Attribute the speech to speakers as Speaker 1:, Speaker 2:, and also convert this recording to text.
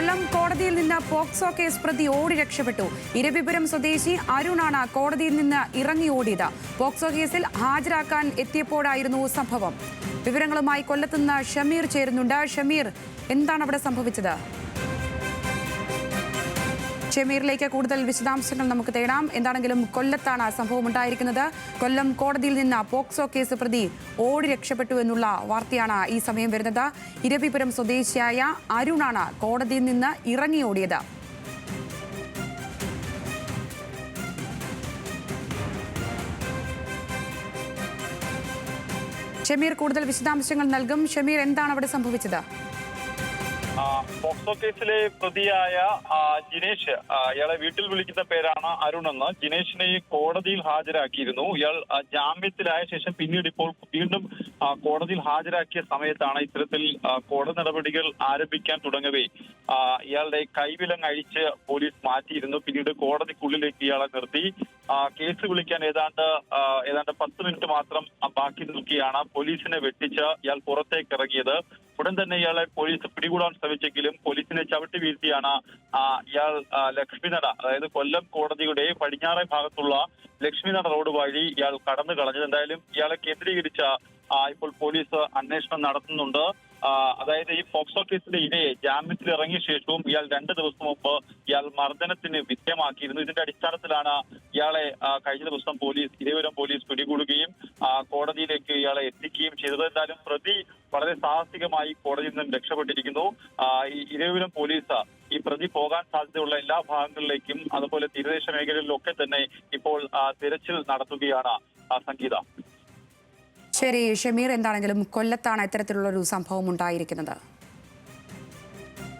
Speaker 1: കൊല്ലം കോടതിയിൽ നിന്ന് POCSO case പ്രതി ഓടി രക്ഷപ്പെട്ടു. ഇരവിപുരം സ്വദേശി അരുണാണ് കോടതിയിൽ നിന്ന് ഇറങ്ങി ഓടിയത്. പോക്സോ കേസിൽ ഹാജരാക്കാൻ എത്തിയപ്പോഴായിരുന്നു സംഭവം. വിവരങ്ങളുമായി കൊല്ലത്തുനിന്ന് ഷമീർ ചേരുന്നുണ്ട്. ഷമീർ എന്താണ് അവിടെ സംഭവിച്ചത്? ഷമീറിലേക്ക് കൂടുതൽ വിശദാംശങ്ങൾ നമുക്ക് തേടാം. എന്താണെങ്കിലും കൊല്ലത്താണ് സംഭവം ഉണ്ടായിരിക്കുന്നത്. കൊല്ലം കോടതിയിൽ നിന്ന് പോക്സോ കേസ് പ്രതി ഓടി രക്ഷപ്പെട്ടു എന്നുള്ള വാർത്തയാണ് ഈ സമയം വരുന്നത്. ഇരവിപുരം സ്വദേശിയായ അരുണാണ് കോടതിയിൽ നിന്ന് ഇറങ്ങി ഓടിയത്. ഷമീർ കൂടുതൽ വിശദാംശങ്ങൾ നൽകും. ഷമീർ എന്താണ് അവിടെ സംഭവിച്ചത്?
Speaker 2: പോക്സോ കേസിലെ പ്രതിയായ ജിനേഷ് ഇയാളെ വീട്ടിൽ വിളിക്കുന്ന പേരാണ് അരുൺ എന്ന്. ജിനേഷിനെ കോടതിയിൽ ഹാജരാക്കിയിരുന്നു. ഇയാൾ ജാമ്യത്തിലായ ശേഷം പിന്നീട് ഇപ്പോൾ വീണ്ടും കോടതിയിൽ ഹാജരാക്കിയ സമയത്താണ് ഇത്തരത്തിൽ കോടതി നടപടികൾ ആരംഭിക്കാൻ തുടങ്ങവേ. ഇയാളുടെ കൈവിലങ്ങഴിച്ച് പോലീസ് മാറ്റിയിരുന്നു. പിന്നീട് കോടതിക്കുള്ളിലേക്ക് ഇയാളെ നിർത്തി. കേസ് വിളിക്കാൻ ഏതാണ്ട് ഏതാണ്ട് പത്ത് മിനിറ്റ് മാത്രം ബാക്കി നിൽക്കുകയാണ്. പോലീസിനെ വെട്ടിച്ച് ഇയാൾ പുറത്തേക്ക് ഇറങ്ങിയത്. ഉടൻ തന്നെ ഇയാളെ പോലീസ് പിടികൂടാൻ ശ്രമിച്ചെങ്കിലും പോലീസിനെ ചവിട്ടി വീഴ്ത്തിയാണ് ഇയാൾ ലക്ഷ്മിനട അതായത് കൊല്ലം കോടതിയുടെ പടിഞ്ഞാറേ ഭാഗത്തുള്ള ലക്ഷ്മിനട റോഡ് വഴി ഇയാൾ കടന്നു കളഞ്ഞത്. എന്തായാലും ഇയാളെ കേന്ദ്രീകരിച്ച ഇപ്പോൾ പോലീസ് അന്വേഷണം നടത്തുന്നുണ്ട്. അതായത് ഈ പോക്സോ കേസിലെ ഇരയെ ജാമ്യത്തിൽ ഇറങ്ങിയ ശേഷവും ഇയാൾ രണ്ട് ദിവസം മുമ്പ് ഇയാൾ മർദ്ദനത്തിന് വിധേയമാക്കിയിരുന്നു. ഇതിന്റെ അടിസ്ഥാനത്തിലാണ് ഇയാളെ കഴിഞ്ഞ ദിവസം പോലീസ് ഇരവിപുരം പോലീസ് പിടികൂടുകയും കോടതിയിലേക്ക് ഇയാളെ എത്തിക്കുകയും ചെയ്തത്. എന്തായാലും പ്രതി വളരെ സാഹസികമായി കോടതിയിൽ നിന്നും രക്ഷപ്പെട്ടിരിക്കുന്നു. ഈ പോലീസ് ഈ പ്രതി പോകാൻ സാധ്യതയുള്ള എല്ലാ ഭാഗങ്ങളിലേക്കും അതുപോലെ തീരദേശ മേഖലകളിലൊക്കെ തന്നെ ഇപ്പോൾ തിരച്ചിൽ നടത്തുകയാണ് സംഗീത.
Speaker 1: ശരി ഷമീർ എന്താണെങ്കിലും കൊല്ലത്താണ് ഇത്തരത്തിലുള്ള ഒരു സംഭവം ഉണ്ടായിരിക്കുന്നത്.